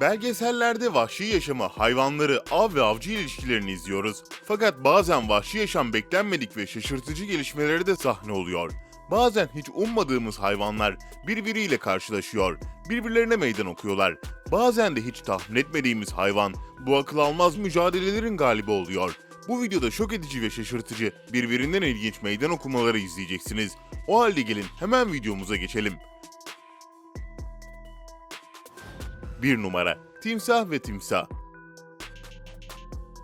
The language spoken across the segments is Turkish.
Belgesellerde vahşi yaşamı, hayvanları, av ve avcı ilişkilerini izliyoruz. Fakat bazen vahşi yaşam beklenmedik ve şaşırtıcı gelişmelere de sahne oluyor. Bazen hiç ummadığımız hayvanlar birbiriyle karşılaşıyor, birbirlerine meydan okuyorlar. Bazen de hiç tahmin etmediğimiz hayvan bu akıl almaz mücadelelerin galibi oluyor. Bu videoda şok edici ve şaşırtıcı, birbirinden ilginç meydan okumaları izleyeceksiniz. O halde gelin hemen videomuza geçelim. 1 numara Timsah ve Timsah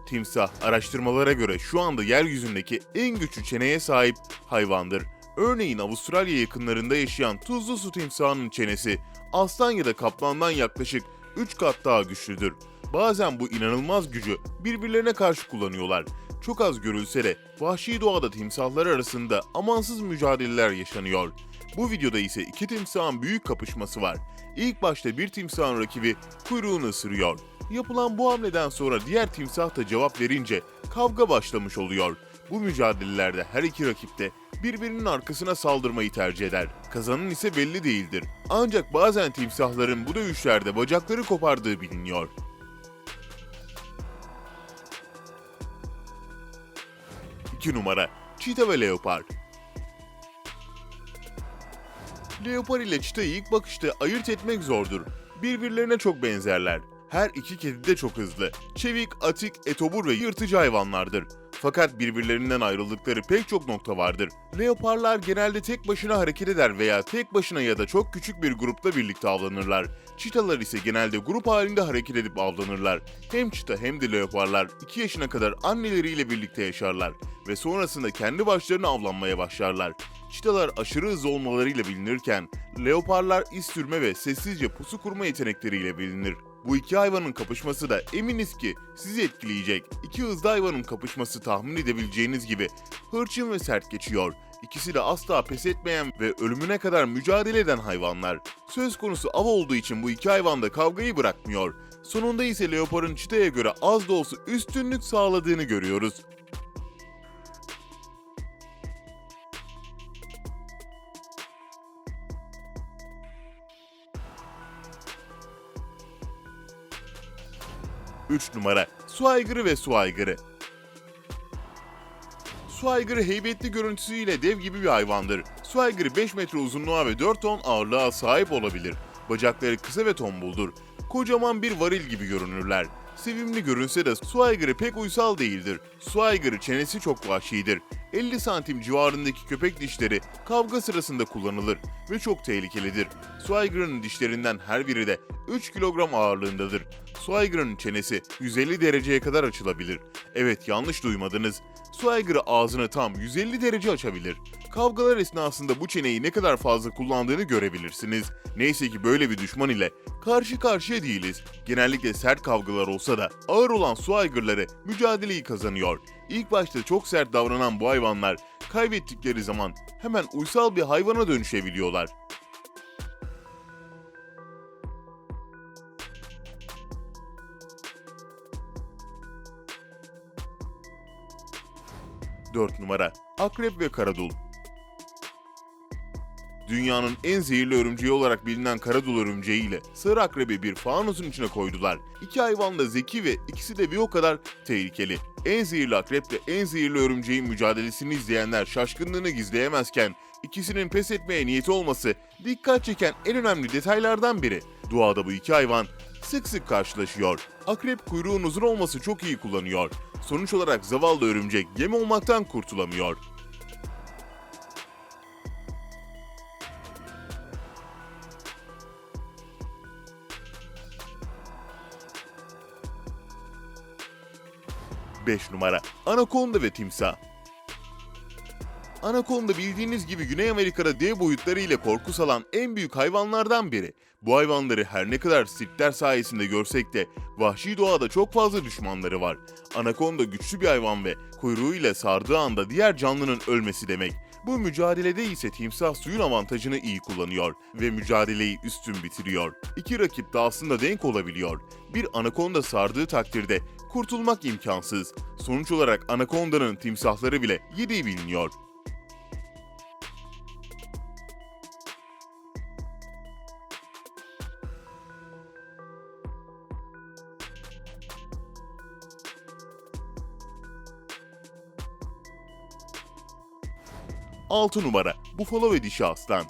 Timsah araştırmalara göre şu anda yeryüzündeki en güçlü çeneye sahip hayvandır. Örneğin Avustralya yakınlarında yaşayan tuzlu su timsahının çenesi aslan ya da kaplandan yaklaşık 3 kat daha güçlüdür. Bazen bu inanılmaz gücü birbirlerine karşı kullanıyorlar. Çok az görülse de vahşi doğada timsahlar arasında amansız mücadeleler yaşanıyor. Bu videoda ise iki timsahın büyük kapışması var. İlk başta bir timsahın rakibi kuyruğunu ısırıyor. Yapılan bu hamleden sonra diğer timsah da cevap verince kavga başlamış oluyor. Bu mücadelelerde her iki rakip de birbirinin arkasına saldırmayı tercih eder. Kazanan ise belli değildir. Ancak bazen timsahların bu dövüşlerde bacakları kopardığı biliniyor. İki numara Çita ve Leopar Leopar ile çitayı ilk bakışta ayırt etmek zordur. Birbirlerine çok benzerler. Her iki kedi de çok hızlı. Çevik, atik, etobur ve yırtıcı hayvanlardır. Fakat birbirlerinden ayrıldıkları pek çok nokta vardır. Leoparlar genelde tek başına hareket eder veya tek başına ya da çok küçük bir grupla birlikte avlanırlar. Çitalar ise genelde grup halinde hareket edip avlanırlar. Hem çita hem de leoparlar 2 yaşına kadar anneleriyle birlikte yaşarlar ve sonrasında kendi başlarına avlanmaya başlarlar. Çitalar aşırı hızlı olmalarıyla bilinirken, leoparlar iz sürme ve sessizce pusu kurma yetenekleriyle bilinir. Bu iki hayvanın kapışması da eminiz ki sizi etkileyecek. İki hızlı hayvanın kapışması tahmin edebileceğiniz gibi hırçın ve sert geçiyor. İkisi de asla pes etmeyen ve ölümüne kadar mücadele eden hayvanlar. Söz konusu av olduğu için bu iki hayvan da kavgayı bırakmıyor. Sonunda ise leoparın çitaya göre az da olsa üstünlük sağladığını görüyoruz. 3 numara Su aygırı ve su aygırı. Su aygırı heybetli görüntüsüyle dev gibi bir hayvandır. Su aygırı 5 metre uzunluğa ve 4 ton ağırlığa sahip olabilir. Bacakları kısa ve tombuldur. Kocaman bir varil gibi görünürler. Sevimli görünse de su aygırı pek uysal değildir. Su aygırı çenesi çok vahşidir. 50 santim civarındaki köpek dişleri kavga sırasında kullanılır ve çok tehlikelidir. Su aygırının dişlerinden her biri de 3 kilogram ağırlığındadır. Su aygırının çenesi 150 dereceye kadar açılabilir. Evet yanlış duymadınız. Su aygırı ağzını tam 150 derece açabilir. Kavgalar esnasında bu çeneyi ne kadar fazla kullandığını görebilirsiniz. Neyse ki böyle bir düşman ile karşı karşıya değiliz. Genellikle sert kavgalar olsa da ağır olan su aygırları mücadeleyi kazanıyor. İlk başta çok sert davranan bu hayvanlar kaybettikleri zaman hemen uysal bir hayvana dönüşebiliyorlar. Dört numara Akrep ve Karadul Dünyanın en zehirli örümceği olarak bilinen karadul örümceği ile sarı akrebi bir fanusun içine koydular. İki hayvan da zeki ve ikisi de bir o kadar tehlikeli. En zehirli akreple en zehirli örümceğin mücadelesini izleyenler şaşkınlığını gizleyemezken ikisinin pes etmeye niyeti olması dikkat çeken en önemli detaylardan biri. Doğada bu iki hayvan sık sık karşılaşıyor. Akrep kuyruğun uzun olması çok iyi kullanıyor. Sonuç olarak zavallı örümcek yem olmaktan kurtulamıyor. Beş numara Anakonda ve Timsah Anakonda bildiğiniz gibi Güney Amerika'da dev boyutları ile korku salan en büyük hayvanlardan biri. Bu hayvanları her ne kadar sirkler sayesinde görsek de vahşi doğada çok fazla düşmanları var. Anakonda güçlü bir hayvan ve kuyruğuyla sardığı anda diğer canlının ölmesi demek. Bu mücadelede ise timsah suyun avantajını iyi kullanıyor ve mücadeleyi üstün bitiriyor. İki rakip de aslında denk olabiliyor. Bir anakonda sardığı takdirde kurtulmak imkansız. Sonuç olarak anakondanın timsahları bile yediği biliniyor. Altı numara Buffalo ve Dişi Aslan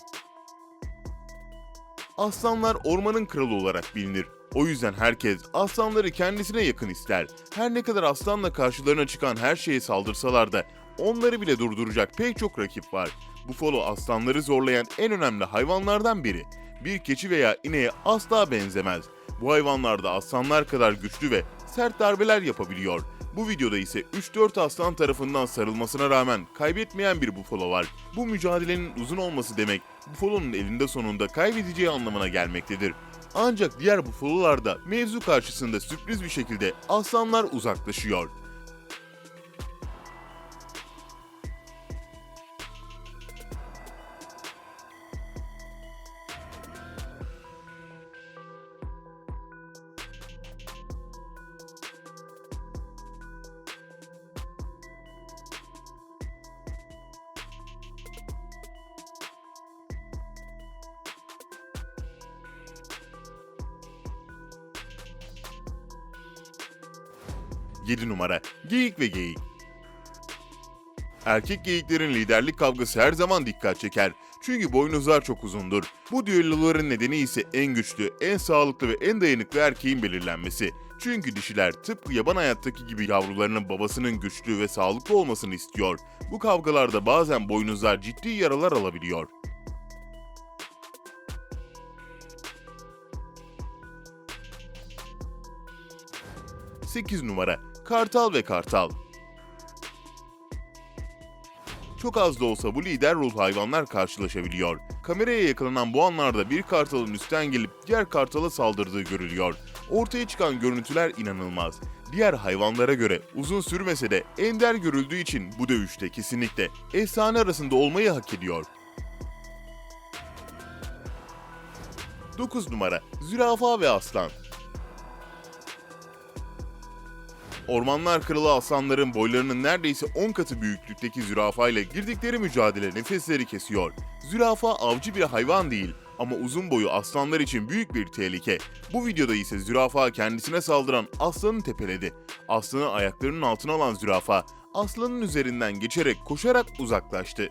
Aslanlar ormanın kralı olarak bilinir. O yüzden herkes aslanları kendisine yakın ister. Her ne kadar aslanla karşılarına çıkan her şeye saldırsalar da onları bile durduracak pek çok rakip var. Bufalo aslanları zorlayan en önemli hayvanlardan biri. Bir keçi veya ineğe asla benzemez. Bu hayvanlar da aslanlar kadar güçlü ve sert darbeler yapabiliyor. Bu videoda ise 3-4 aslan tarafından sarılmasına rağmen kaybetmeyen bir bufalo var. Bu mücadelenin uzun olması demek bufalonun elinde sonunda kaybedeceği anlamına gelmektedir. Ancak diğer bufalolarda mevzu karşısında sürpriz bir şekilde aslanlar uzaklaşıyor. Yedi numara Geyik ve Geyik Erkek geyiklerin liderlik kavgası her zaman dikkat çeker. Çünkü boynuzlar çok uzundur. Bu düelloların nedeni ise en güçlü, en sağlıklı ve en dayanıklı erkeğin belirlenmesi. Çünkü dişiler tıpkı yaban hayattaki gibi yavrularının babasının güçlü ve sağlıklı olmasını istiyor. Bu kavgalarda bazen boynuzlar ciddi yaralar alabiliyor. Sekiz numara Kartal ve Kartal Çok az da olsa bu lider ruh hayvanlar karşılaşabiliyor. Kameraya yakalanan bu anlarda bir kartalın üstten gelip diğer kartala saldırdığı görülüyor. Ortaya çıkan görüntüler inanılmaz. Diğer hayvanlara göre uzun sürmese de ender görüldüğü için bu dövüşte kesinlikle efsane arasında olmayı hak ediyor. 9 numara Zürafa ve Aslan Ormanlar Kralı aslanların boylarının neredeyse 10 katı büyüklükteki zürafa ile girdikleri mücadele nefesleri kesiyor. Zürafa avcı bir hayvan değil ama uzun boyu aslanlar için büyük bir tehlike. Bu videoda ise zürafa kendisine saldıran aslanı tepeledi. Aslanı ayaklarının altına alan zürafa aslanın üzerinden geçerek koşarak uzaklaştı.